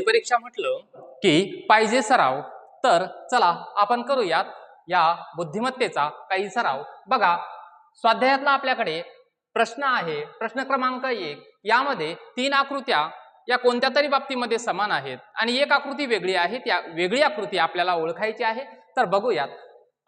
परीक्षा म्हटलं की पाहिजे सराव तर चला आपण करूयात या बुद्धिमत्तेचा काही सराव. बघा स्वाध्यायातला आपल्याकडे प्रश्न आहे प्रश्न क्रमांक एक. यामध्ये तीन आकृत्या या कोणत्या तरी बाबतीमध्ये समान आहेत आणि एक आकृती वेगळी आहे त्या वेगळी आकृती आपल्याला ओळखायची आहे. तर बघूयात.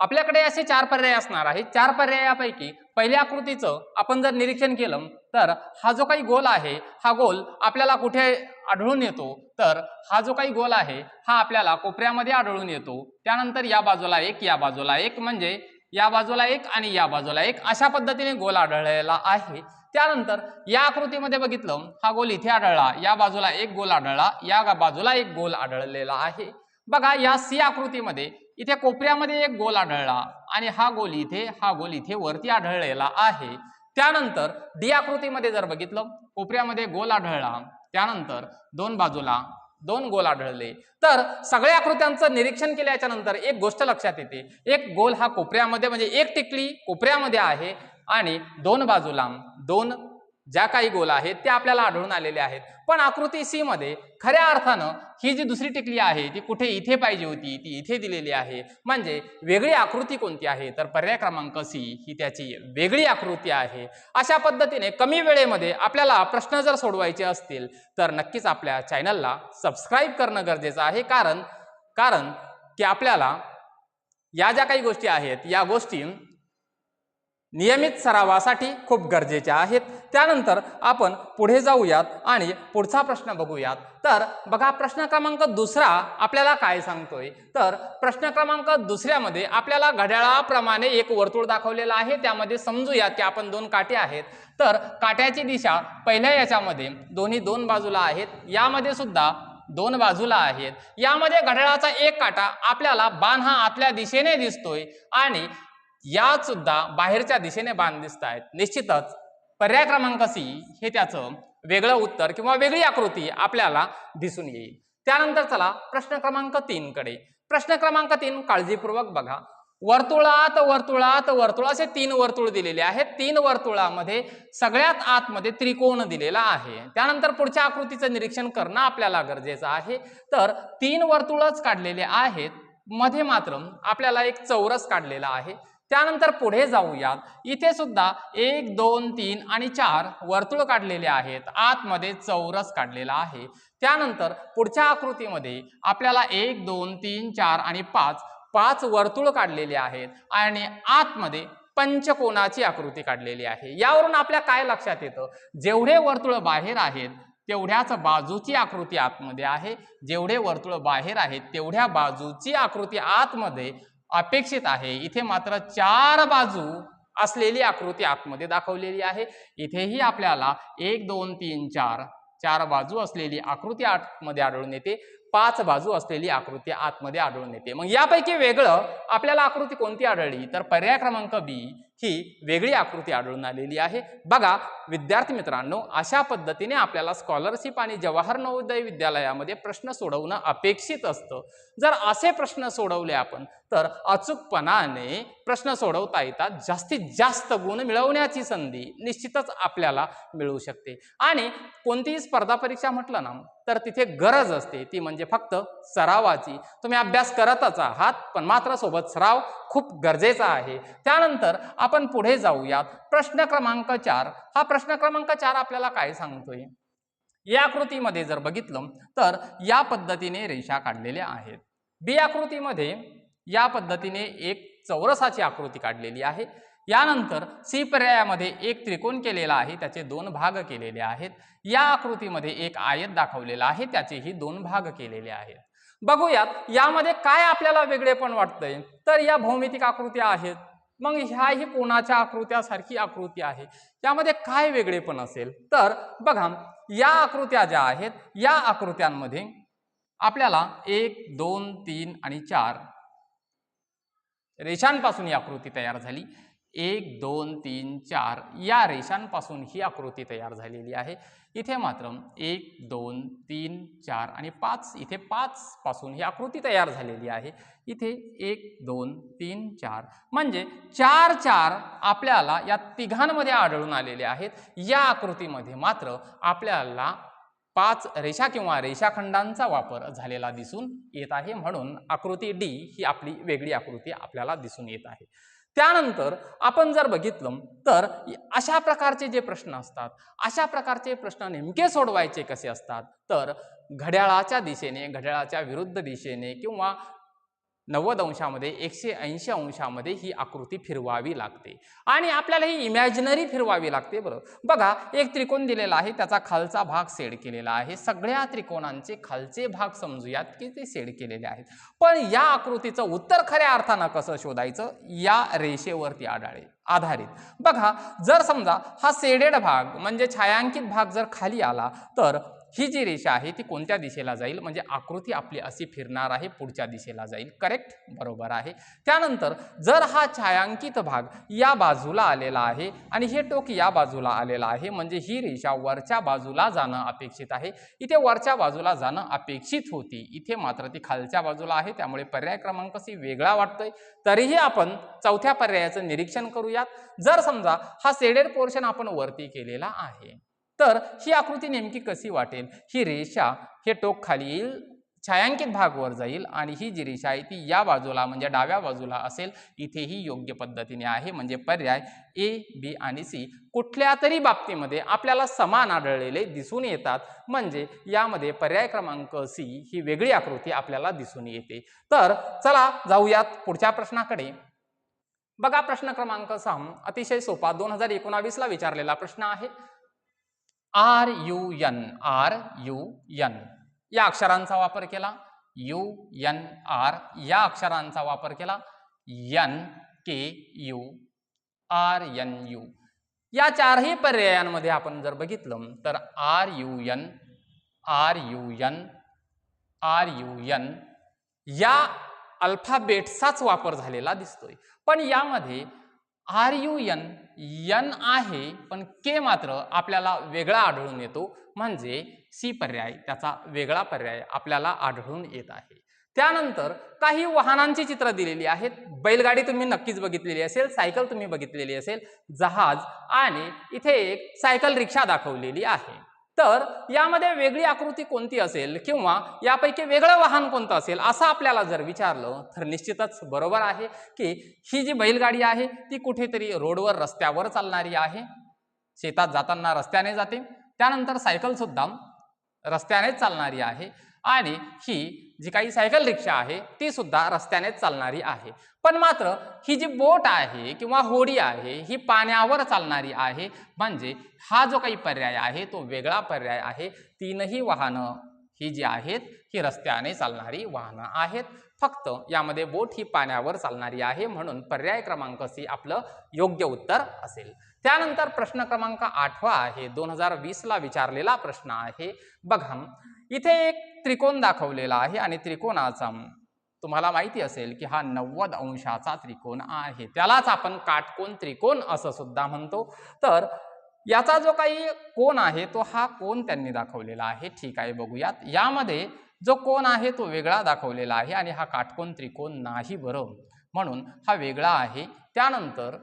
आपल्याकडे असे चार पर्याय असणार आहेत. चार पर्यायापैकी पहिल्या आकृतीचं आपण जर निरीक्षण केलं तर हा जो काही गोल आहे हा गोल आपल्याला कुठे आढळून येतो? तर हा जो काही गोल आहे हा आपल्याला कोपऱ्यामध्ये आढळून येतो. त्यानंतर या बाजूला एक या बाजूला एक म्हणजे या बाजूला एक आणि या बाजूला एक अशा पद्धतीने गोल आढळलेला आहे. त्यानंतर या आकृतीमध्ये बघितलं हा गोल इथे आढळला या बाजूला एक गोल आढळला या बाजूला एक गोल आढळलेला आहे. बघा या सी आकृतीमध्ये इथे कोपऱ्यामध्ये एक गोल आढळला आणि हा गोल इथे हा गोल इथे वरती आढळलेला आहे. त्यानंतर डी आकृतीमध्ये जर बघितलं कोपऱ्यामध्ये गोल आढळला. त्यानंतर दोन बाजूला दोन गोल आढळले. तर सगळ्या आकृत्यांचं निरीक्षण केल्याच्यानंतर एक गोष्ट लक्षात येते. एक गोल हा कोपऱ्यामध्ये म्हणजे एक टिकली कोपऱ्यामध्ये आहे आणि दोन बाजूला दोन ज्या काही गोल आहेत त्या आपल्याला आढळून आलेले आहेत. पण आकृती सी मध्ये खऱ्या अर्थानं ही जी दुसरी टिकली आहे ती कुठे इथे पाहिजे होती ती इथे दिलेली आहे. म्हणजे वेगळी आकृती कोणती आहे? तर पर्याय क्रमांक सी ही त्याची वेगळी आकृती आहे. अशा पद्धतीने कमी वेळेमध्ये आपल्याला प्रश्न जर सोडवायचे असतील तर नक्कीच आपल्या चॅनलला सबस्क्राईब करणं गरजेचं आहे. कारण कारण की आपल्याला या ज्या काही गोष्टी आहेत या गोष्टी नियमित सरावासाठी खूप गरजेच्या आहेत. त्यानंतर आपण पुढे जाऊयात आणि पुढचा प्रश्न बघूयात. तर बघा प्रश्न क्रमांक दुसरा आपल्याला काय सांगतोय? तर प्रश्न क्रमांक दुसऱ्यामध्ये आपल्याला घड्याळाप्रमाणे एक वर्तुळ दाखवलेलं आहे. त्यामध्ये समजूयात की आपण दोन काटे आहेत. तर काट्याची दिशा पहिल्या याच्यामध्ये दोन्ही दोन बाजूला आहेत. यामध्ये सुद्धा दोन बाजूला आहेत. यामध्ये घड्याळाचा एक काटा आपल्याला बाण हा आतल्या दिशेने दिसतोय आणि यात सुद्धा बाहेरच्या दिशेने बाण दिसत आहेत निश्चितच. पर्याय क्रमांक सी हे त्याचं वेगळं उत्तर किंवा वेगळी आकृती आपल्याला दिसून येईल. त्यानंतर चला प्रश्न क्रमांक तीन कडे. प्रश्न क्रमांक तीन काळजीपूर्वक बघा. वर्तुळात वर्तुळात वर्तुळ असे तीन वर्तुळ दिलेले आहेत. तीन वर्तुळामध्ये सगळ्यात आतमध्ये त्रिकोण दिलेला आहे. त्यानंतर पुढच्या आकृतीचं निरीक्षण करणं आपल्याला गरजेचं आहे. तर तीन वर्तुळच काढलेले आहेत. मध्ये मात्र आपल्याला एक चौरस काढलेला आहे. त्यानंतर पुढे जाऊयात. इथे सुद्धा एक दोन तीन आणि चार वर्तुळ काढलेले आहेत. आतमध्ये चौरस काढलेला आहे. त्यानंतर पुढच्या आकृतीमध्ये आपल्याला एक दोन तीन चार आणि पाच पाच वर्तुळ काढलेले आहेत आणि आतमध्ये पंचकोनाची आकृती काढलेली आहे. यावरून आपल्या काय लक्षात येतं? जेवढे वर्तुळ बाहेर आहेत तेवढ्याच बाजूची आकृती आतमध्ये आहे. जेवढे वर्तुळ बाहेर आहेत तेवढ्या बाजूची आकृती आतमध्ये अपेक्षित आहे. इथे मात्र चार बाजू असलेली आकृती आतमध्ये दाखवलेली आहे. इथेही आपल्याला एक दोन तीन चार चार बाजू असलेली आकृती आतमध्ये आढळून येते. पाच बाजू असलेली आकृती आतमध्ये आढळून येते. मग यापैकी वेगळं आपल्याला आकृती कोणती आढळली? तर पर्याय क्रमांक बी ही वेगळी आकृती आढळून आलेली आहे. बघा विद्यार्थी मित्रांनो अशा पद्धतीने आपल्याला स्कॉलरशिप आणि जवाहर नवोदय विद्यालयामध्ये प्रश्न सोडवणं अपेक्षित असतं. जर असे प्रश्न सोडवले आपण तर अचूकपणाने प्रश्न सोडवता येतात. जास्तीत जास्त गुण मिळवण्याची संधी निश्चितच आपल्याला मिळू शकते. आणि कोणतीही स्पर्धा परीक्षा म्हटलं ना तर तिथे गरज असते. ती म्हणजे फक्त सरावाची. तुम्ही अभ्यास करतच आहात पण मात्र सोबत सराव खूप गरजेचा आहे. त्यानंतर आपण पुढे जाऊयात. प्रश्न क्रमांक चार. हा प्रश्न क्रमांक चार आपल्याला काय सांगतोय? या आकृतीमध्ये जर बघितलं तर या पद्धतीने रेषा काढलेल्या आहेत. बी आकृतीमध्ये या पद्धतीने एक चौरसाची आकृती काढलेली आहे. यानंतर सी पर्यायामध्ये एक त्रिकोण केलेला आहे त्याचे दोन भाग केलेले आहेत. या आकृतीमध्ये एक आयत दाखवलेला आहे त्याचेही दोन भाग केलेले आहेत. बघूयात यामध्ये काय आपल्याला वेगळेपण वाटतंय? तर या भौमितिक आकृत्या आहेत. मग ह्याही कोणाच्या आकृत्यासारखी आकृती आहे. यामध्ये काय वेगळेपण असेल तर बघा या आकृत्या ज्या आहेत या आकृत्यांमध्ये आपल्याला एक दोन तीन आणि चार रेषांपासून ही आकृती तयार झाली. एक दोन तीन चार या रेषांपासून ही आकृती तयार झालेली आहे. इथे मात्र एक दोन तीन चार आणि पाच इथे पाच पासून ही आकृती तयार झालेली आहे. इथे एक दोन तीन चार म्हणजे चार चार आपल्याला या तिघांमध्ये आढळून आलेले आहेत. या आकृतीमध्ये मात्र आपल्याला पाच रेषा किंवा रेषाखंडांचा वापर झालेला दिसून येत आहे. म्हणून आकृती डी ही आपली वेगळी आकृती आपल्याला दिसून येत आहे. त्यानंतर आपण जर बघितलं तर अशा प्रकारचे जे प्रश्न असतात अशा प्रकारचे प्रश्न नेमके सोडवायचे कसे असतात? तर घड्याळाच्या दिशेने घड्याळाच्या विरुद्ध दिशेने किंवा नव्वद अंशामध्ये एकशे ऐंशी अंशामध्ये ही आकृती फिरवावी लागते. आणि आपल्याला ही इमॅजिनरी फिरवावी लागते बरं. बघा एक त्रिकोण दिलेला आहे त्याचा खालचा भाग सेड केलेला आहे. सगळ्या त्रिकोणांचे खालचे भाग समजूयात की ते सेड केलेले आहेत. पण या आकृतीचं उत्तर खऱ्या अर्थानं कसं शोधायचं? या रेषेवरती आढळे आधारित. बघा जर समजा हा सेडेड भाग म्हणजे छायांकित भाग जर खाली आला तर ही जी रेषा आहे ती कोणत्या दिशेला जाईल? म्हणजे आकृती आपली अशी फिरणार आहे पुढच्या दिशेला जाईल. करेक्ट बरोबर आहे. त्यानंतर जर हा छायांकित भाग या बाजूला आलेला आहे आणि हे टोक या बाजूला आलेला आहे म्हणजे ही रेषा वरच्या बाजूला जाणं अपेक्षित आहे. इथे वरच्या बाजूला जाणं अपेक्षित होती. इथे मात्र ती खालच्या बाजूला आहे त्यामुळे पर्याय क्रमांक सी वेगळा वाटतोय. तरीही आपण चौथ्या पर्यायाचं निरीक्षण करूयात. जर समजा हा सेडेड पोर्शन आपण वरती केलेला आहे तर ही आकृती नेमकी कशी वाटेल? ही रेषा हे टोक खाली येईल छायांकित भाग वर जाईल आणि ही जी रेषा आहे ती या बाजूला म्हणजे डाव्या बाजूला असेल इथेही योग्य पद्धतीने आहे. म्हणजे पर्याय ए बी आणि सी कुठल्या तरी बाबतीमध्ये आपल्याला समान आढळलेले दिसून येतात. म्हणजे यामध्ये पर्याय क्रमांक सी ही वेगळी आकृती आपल्याला दिसून येते. तर चला जाऊयात पुढच्या प्रश्नाकडे. बघा प्रश्न क्रमांक सहा. अतिशय सोपा दोन हजार एकोणावीसला विचारलेला प्रश्न आहे. R U N R U N या अक्षरांचा वापर केला. यू एन आर या अक्षरांचा वापर केला. N K U R N U या चारही पर्यायांमध्ये आपण जर बघितलं तर R U N R U N R U N या अल्फाबेट्सचाच वापर झालेला दिसतोय. पण यामध्ये आर यू एन यन आहे पण के मात्र आपल्याला वेगळा आढळून येतो. म्हणजे सी पर्याय त्याचा वेगळा पर्याय आपल्याला आढळून येत आहे. त्यानंतर काही वाहनांची चित्र दिलेली आहेत. बैलगाडी तुम्ही नक्कीच बघितलेली असेल सायकल तुम्ही बघितलेली असेल जहाज आणि इथे एक सायकल रिक्षा दाखवलेली आहे. तर यामध्ये वेगळी आकृती कोणती असेल किंवा यापैकी वेगळं वाहन कोणतं असेल असं आपल्याला जर विचारलं तर निश्चितच बरोबर आहे की ही जी बैलगाडी आहे ती कुठेतरी रोडवर रस्त्यावर चालणारी आहे. शेतात जाताना रस्त्याने जाते. त्यानंतर सायकलसुद्धा रस्त्यानेच चालणारी आहे. आणि ही जी काही सायकल रिक्षा आहे ती सुद्धा रस्त्याने चालणारी आहे. पण मात्र ही जी बोट आहे किंवा होडी आहे ही पाण्यावर चालणारी आहे. म्हणजे हा जो काही पर्याय आहे तो वेगळा पर्याय आहे. तीनही वाहनं ही जी आहेत ही रस्त्याने चालणारी वाहनं आहेत. फक्त यामध्ये बोट ही पाण्यावर चालणारी आहे म्हणून पर्याय क्रमांक सी आपलं योग्य उत्तर असेल. त्यानंतर प्रश्न क्रमांक आठवा आहे. दोन हजार वीसला विचारलेला प्रश्न आहे. बघा इथे एक त्रिकोण दाखवलेला आहे आणि त्रिकोणाचा तुम्हाला माहिती असेल की हा नव्वद अंशाचा त्रिकोण आहे. त्यालाच आपण काटकोन त्रिकोण असं सुद्धा म्हणतो. तर याचा जो काही कोण आहे तो हा कोण त्यांनी दाखवलेला आहे. ठीक आहे बघूयात. यामध्ये जो कोण आहे तो वेगळा दाखवलेला आहे आणि हा काटकोन त्रिकोण नाही बरं. म्हणून हा वेगळा आहे. त्यानंतर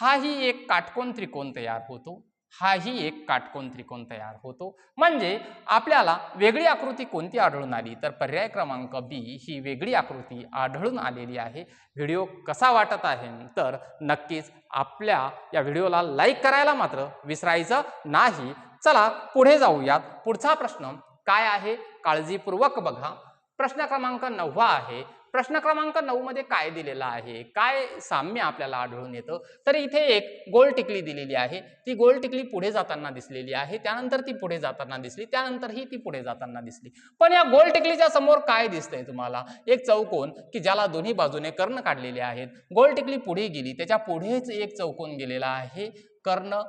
हाही एक काटकोन त्रिकोण तयार होतो. हाही एक काटकोन त्रिकोण तयार होतो. म्हणजे आपल्याला वेगळी आकृती कोणती आढळून आली? तर पर्याय क्रमांक बी ही वेगळी आकृती आढळून आलेली आहे. व्हिडिओ कसा वाटत आहे? तर नक्कीच आपल्या या व्हिडिओला लाईक करायला मात्र विसरायचं नाही. चला पुढे जाऊयात. पुढचा प्रश्न काय आहे? काळजीपूर्वक बघा. प्रश्न क्रमांक नववा आहे. प्रश्न क्रमांक नऊ मध्ये काय दिलेला आहे? काय साम्य आपल्याला आढळून येतं? तर इथे एक गोल टिकली दिलेली आहे. ती गोल टिकली पुढे जाताना दिसलेली आहे. त्यानंतर ती पुढे जाताना दिसली. त्यानंतर ही ती पुढे जाताना दिसली. पण या गोल टिकलीच्या समोर काय दिसतंय तुम्हाला? एक चौकोन की ज्याला दोन्ही बाजूने कर्ण काढलेले आहेत. गोल टिकली पुढे गेली. त्याच्या पुढेच एक चौकोन गेलेला आहे. कर्ण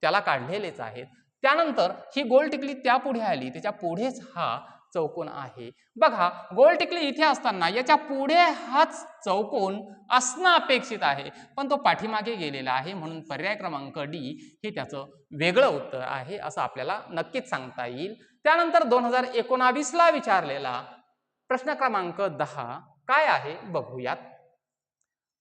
त्याला काढलेलेच आहेत. त्यानंतर ही गोल टिकली त्या पुढे आली. त्याच्या पुढेच हा चौकोन आहे. बघा गोल टिकली इथे असताना याच्यापुढे हाच चौकोन असणं अपेक्षित आहे. पण तो पाठीमागे गेलेला आहे म्हणून पर्याय क्रमांक डी हे त्याचं वेगळं उत्तर आहे असं आपल्याला नक्कीच सांगता येईल. त्यानंतर दोन हजार एकोणावीसला विचारलेला प्रश्न क्रमांक दहा काय आहे? बघूयात.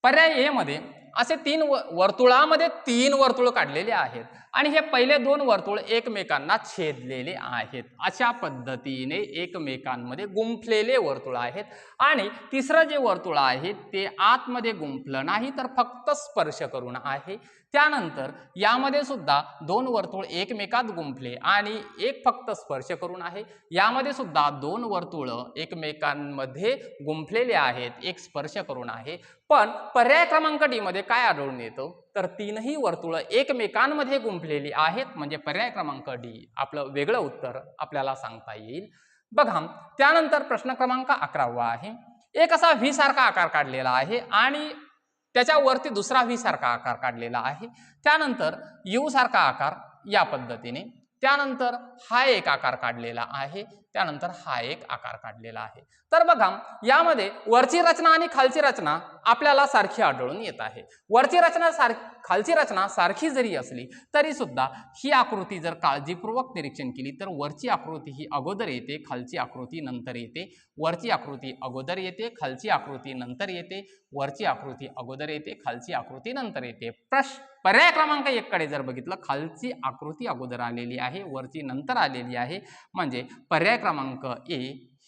पर्याय ए मध्ये असे तीन व- वर्तुळामध्ये तीन वर्तुळ काढलेले आहेत. आणि हे पहिले दोन वर्तुळ एकमेकांना छेदलेले आहेत. अशा पद्धतीने एकमेकांमध्ये गुंफलेले वर्तुळ आहेत. आणि तिसरं जे वर्तुळ आहे ते आतमध्ये गुंफलं नाही तर फक्त स्पर्श करून आहे. त्यानंतर यामध्ये सुद्धा दोन वर्तुळ एकमेकात गुंफले आणि एक फक्त स्पर्श करून आहे. यामध्ये सुद्धा दोन वर्तुळ एकमेकांमध्ये गुंफलेले आहेत एक स्पर्श करून आहे. पण पर्याय क्रमांक डी मध्ये म्हणजे काय आढळून येतं? तर तीनही वर्तुळ एकमेकांमध्ये गुंफलेली आहेत. म्हणजे पर्याय क्रमांक डी. आपलं वेगळं उत्तर आपल्याला सांगता येईल. बघा त्यानंतर प्रश्न क्रमांक अकरावा आहे. एक असा व्ही सारखा आकार काढलेला आहे आणि त्याच्यावरती दुसरा व्ही सारखा आकार काढलेला आहे. त्यानंतर यू सारखा आकार या पद्धतीने. त्यानंतर हा एक आकार काढलेला आहे. त्यानंतर हा एक आकार काढलेला आहे. तर बघा यामध्ये वरची रचना आणि खालची रचना आपल्याला सारखी आढळून येत आहे. वरची रचना सार खालची रचना सारखी जरी असली तरी सुद्धा ही आकृती जर काळजीपूर्वक निरीक्षण केली तर वरची आकृती ही अगोदर येते खालची आकृती नंतर येते. वरची आकृती अगोदर येते खालची आकृती नंतर येते. वरची आकृती अगोदर येते खालची आकृती नंतर येते. प्रश पर्याय क्रमांक एक कडे जर बघितलं खालची आकृती अगोदर आलेली आहे वरची नंतर आलेली आहे. म्हणजे पर्याय क्रमांक ए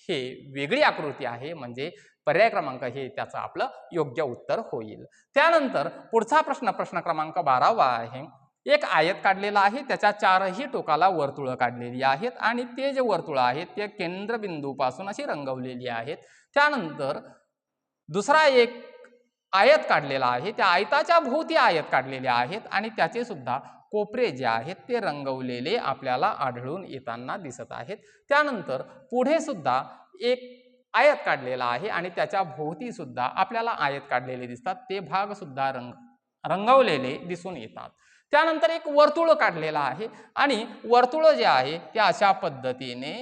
हे वेगळी आकृती आहे म्हणजे पर्याय क्रमांक हे त्याचं आपलं योग्य उत्तर होईल. त्यानंतर पुढचा प्रश्न प्रश्न क्रमांक बारावा आहे. एक आयत काढलेला आहे त्याच्या चारही टोकाला वर्तुळं काढलेली आहेत आणि ते जे वर्तुळं आहेत ते केंद्रबिंदूपासून अशी रंगवलेली आहेत. त्यानंतर दुसरा एक आयत काढलेला आहे त्या आयताच्या भोवती आयत काढलेले आहेत आणि त्याचे सुद्धा कोपरे जे आहेत ते रंगवलेले आपल्याला आढळून येताना दिसत आहेत. त्यानंतर पुढे सुद्धा एक आयत काढलेला आहे आणि त्याच्या भोवती सुद्धा आपल्याला आयत काढलेले दिसतात. ते भाग सुद्धा रंग रंगवलेले दिसून येतात. त्यानंतर एक वर्तुळ काढलेला आहे आणि वर्तुळ जे आहे ते अशा पद्धतीने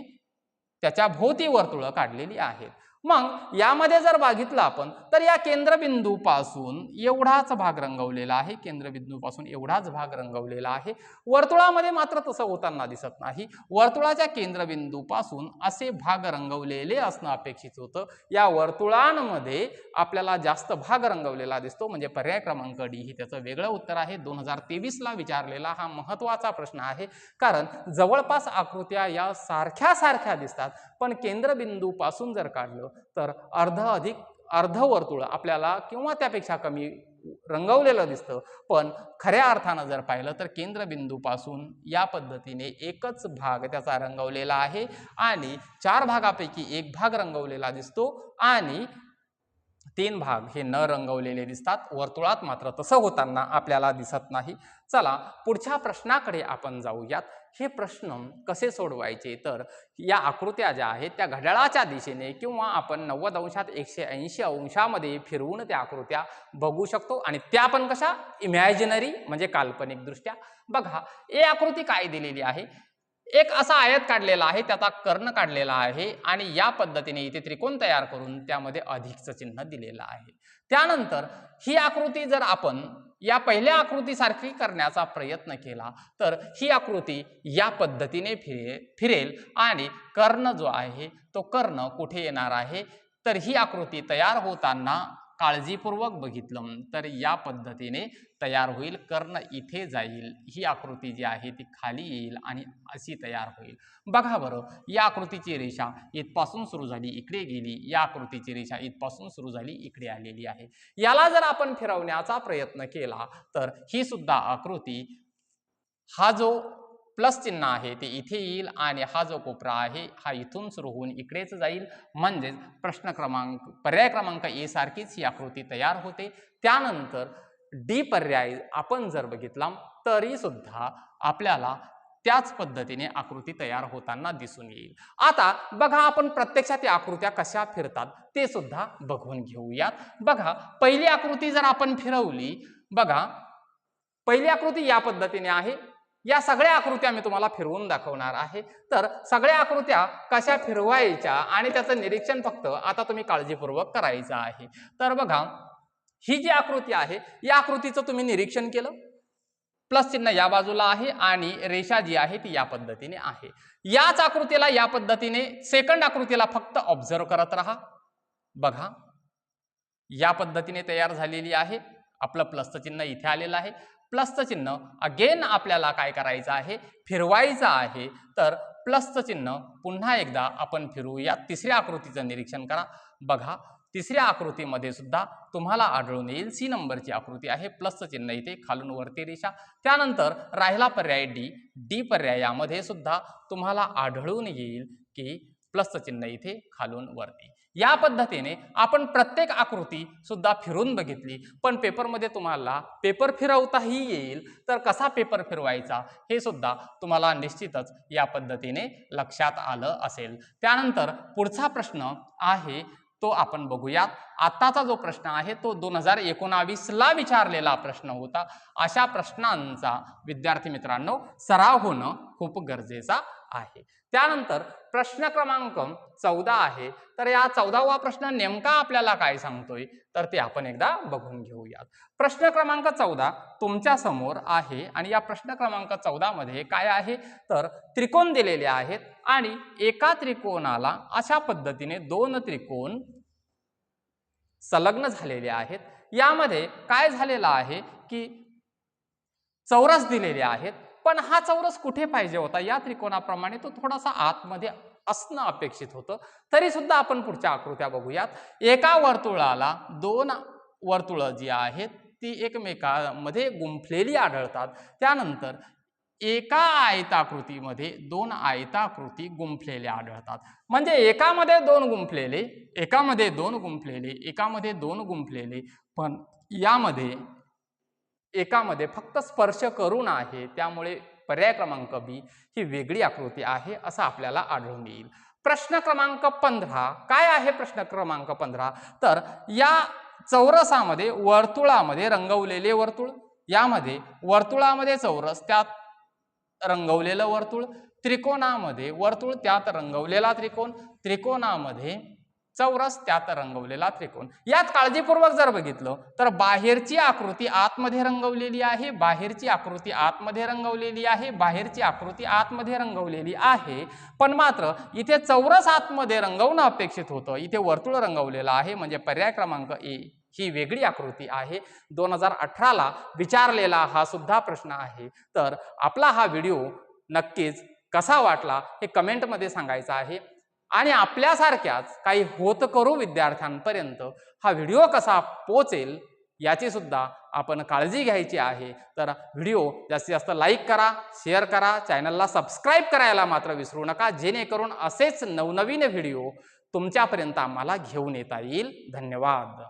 त्याच्या भोवती वर्तुळं काढलेली आहेत. मग यामध्ये जर बघितलं आपण तर या केंद्रबिंदूपासून एवढाच भाग रंगवलेला आहे केंद्रबिंदूपासून एवढाच भाग रंगवलेला आहे. वर्तुळामध्ये मात्र तसं होताना दिसत नाही. वर्तुळाच्या केंद्रबिंदूपासून असे भाग रंगवलेले असणं अपेक्षित होतं. या वर्तुळांमध्ये आपल्याला जास्त भाग रंगवलेला दिसतो म्हणजे पर्याय क्रमांक डी ही त्याचं वेगळं उत्तर आहे. दोन हजार तेवीसला विचारलेला हा महत्त्वाचा प्रश्न आहे. कारण जवळपास आकृत्या या सारख्या सारख्या दिसतात पण केंद्रबिंदूपासून जर काढलं तर अर्ध अधिक अर्धवर्तुळ आपल्याला किंवा त्यापेक्षा कमी रंगवलेलं दिसतं. पण खऱ्या अर्थानं जर पाहिलं तर केंद्रबिंदूपासून या पद्धतीने एकच भाग त्याचा रंगवलेला आहे आणि चार भागापैकी एक भाग रंगवलेला दिसतो आणि तीन भाग हे न रंगवलेले दिसतात. वर्तुळात मात्र तसं होताना आपल्याला दिसत नाही. चला पुढच्या प्रश्नाकडे आपण जाऊयात. हे प्रश्न कसे सोडवायचे? तर या आकृत्या ज्या आहेत त्या घड्याळाच्या दिशेने किंवा आपण नव्वद अंशात एकशे ऐंशी अंशामध्ये फिरवून त्या आकृत्या बघू शकतो. आणि त्या पण कशा? इमॅजिनरी म्हणजे काल्पनिकदृष्ट्या. बघा ए आकृती काय दिलेली आहे? एक असा आयत काढलेला आहे त्याचा कर्ण काढलेला आहे आणि या पद्धतीने इथे त्रिकोण तयार करून त्यामध्ये अधिकचं चिन्ह दिलेलं आहे. त्यानंतर ही आकृती जर आपण या पहिल्या आकृतीसारखी करण्याचा प्रयत्न केला तर ही आकृती या पद्धतीने फिरे फिरेल आणि कर्ण जो आहे तो कर्ण कुठे येणार आहे? तर ही आकृती तयार होताना काळजीपूर्वक बघितलं. तर या पद्धतीने तयार होईल. कर्ण इथे जाईल. ही आकृती जी आहे ती खाली येईल आणि अशी तयार होईल. बघा बरं या आकृतीची रेषा इथपासून सुरू झाली इकडे गेली. या आकृतीची रेषा इथपासून सुरू झाली इकडे आलेली आहे. याला जर आपण फिरवण्याचा प्रयत्न केला तर ही सुद्धा आकृती हा जो प्लस चिन्ह आहे ते इथे येईल आणि हा जो कोपरा आहे हा इथून सुरू होऊन इकडेच जाईल. म्हणजेच प्रश्न क्रमांक पर्याय क्रमांक ए सारखीच ही आकृती तयार होते. त्यानंतर डी पर्याय आपण जर बघितला तरी सुद्धा आपल्याला त्याच पद्धतीने आकृती तयार होताना दिसून येईल. आता बघा आपण प्रत्यक्षात या आकृत्या कशा फिरतात ते सुद्धा बघून घेऊयात. बघा पहिली आकृती जर आपण फिरवली बघा पहिली आकृती या पद्धतीने आहे या सगळ्या आकृत्या मी तुम्हाला फिरवून दाखवणार आहे. तर सगळ्या आकृत्या कशा फिरवायच्या आणि त्याचं निरीक्षण फक्त आता तुम्ही काळजीपूर्वक करायचं आहे. तर बघा ही जी आकृती आहे या आकृतीचं तुम्ही निरीक्षण केलं. प्लस चिन्ह या बाजूला आहे आणि रेषा जी आहे ती या पद्धतीने आहे. याच आकृतीला या पद्धतीने सेकंड आकृतीला फक्त ऑब्झर्व करत राहा. बघा या पद्धतीने तयार झालेली आहे. आपलं प्लसचं चिन्ह इथे आलेलं आहे. प्लसचं चिन्ह. अगेन आपल्याला काय करायचं आहे? फिरवायचं आहे. तर प्लसचं चिन्ह पुन्हा एकदा आपण फिरू या तिसऱ्या आकृतीचं निरीक्षण करा. बघा तिसऱ्या आकृतीमध्ये सुद्धा तुम्हाला आढळून येईल. सी नंबरची आकृती आहे. प्लसचं चिन्ह इथे खालून वरती रेषा. त्यानंतर राहिला पर्याय डी. डी पर्यायामध्ये सुद्धा तुम्हाला आढळून येईल की प्लसचं चिन्ह इथे खालून वरती. या पद्धतीने आपण प्रत्येक आकृती सुद्धा फिरून बघितली. पण पेपरमध्ये तुम्हाला पेपर फिरवताही येईल. तर कसा पेपर फिरवायचा हे सुद्धा तुम्हाला निश्चितच या पद्धतीने लक्षात आलं असेल. त्यानंतर पुढचा प्रश्न आहे तो आपण बघूयात आत्ताचा जो प्रश्न आहे तो दोन हजार एकोणावीसला विचारलेला प्रश्न होता. अशा प्रश्नांचा विद्यार्थी मित्रांनो सराव होणं खूप गरजेचा आहे. त्यानंतर प्रश्न क्रमांक चौदा आहे. तर या चौदावा प्रश्न नेमका आपल्याला काय सांगतोय? तर ते आपण एकदा बघून घेऊयात. प्रश्न क्रमांक चौदा तुमच्यासमोर आहे आणि या प्रश्न क्रमांक चौदा मध्ये काय आहे? तर त्रिकोण दिलेले आहेत आणि एका त्रिकोणाला अशा पद्धतीने दोन त्रिकोण संलग्न झालेले आहेत. यामध्ये काय झालेलं आहे की चौरस दिलेले आहेत पण हा चौरस कुठे पाहिजे होता? या त्रिकोणाप्रमाणे तो थोडासा आतमध्ये असणं अपेक्षित होतं. तरी सुद्धा आपण पुढच्या आकृत्या बघूयात. एका वर्तुळाला दोन वर्तुळं जी आहेत ती एकमेकामध्ये गुंफलेली आढळतात. त्यानंतर एका आयताकृतीमध्ये दोन आयताकृती गुंफलेल्या आढळतात. म्हणजे एकामध्ये दोन गुंफलेले एकामध्ये दोन गुंफलेले एकामध्ये दोन गुंफलेले पण यामध्ये एकामध्ये फक्त स्पर्श करून आहे त्यामुळे पर्याय क्रमांक बी ही वेगळी आकृती आहे असं आपल्याला आढळून येईल. प्रश्न क्रमांक पंधरा. काय आहे प्रश्न क्रमांक पंधरा? तर या चौरसामध्ये वर्तुळामध्ये रंगवलेले वर्तुळ यामध्ये वर्तुळामध्ये चौरस त्यात रंगवलेलं वर्तुळ त्रिकोणामध्ये वर्तुळ त्यात रंगवलेला त्रिकोण त्रिकोणामध्ये चौरस त्यात रंगवलेला त्रिकोण. यात काळजीपूर्वक जर बघितलं तर बाहेरची आकृती आतमध्ये रंगवलेली आहे बाहेरची आकृती आतमध्ये रंगवलेली आहे बाहेरची आकृती आतमध्ये रंगवलेली आहे. पण मात्र इथे चौरस आतमध्ये रंगवणं अपेक्षित होतं. इथे वर्तुळ रंगवलेलं आहे म्हणजे पर्याय क्रमांक ए. ही वेगळी आकृती आहे. दोन हजार अठराला विचारलेला हा सुद्धा प्रश्न आहे. तर आपला हा व्हिडिओ नक्कीच कसा वाटला हे कमेंटमध्ये सांगायचं आहे. आणि आपल्यासारख्याच काही होत करू विद्यार्थ्यांपर्यंत हा व्हिडिओ कसा पोचेल याची सुद्धा आपण काळजी घ्यायची आहे. तर व्हिडिओ जास्तीत जास्त लाईक करा शेअर करा चॅनलला सबस्क्राईब करायला मात्र विसरू नका. जेणेकरून असेच नवनवीन व्हिडिओ तुमच्यापर्यंत आम्हाला घेऊन येता येईल. धन्यवाद.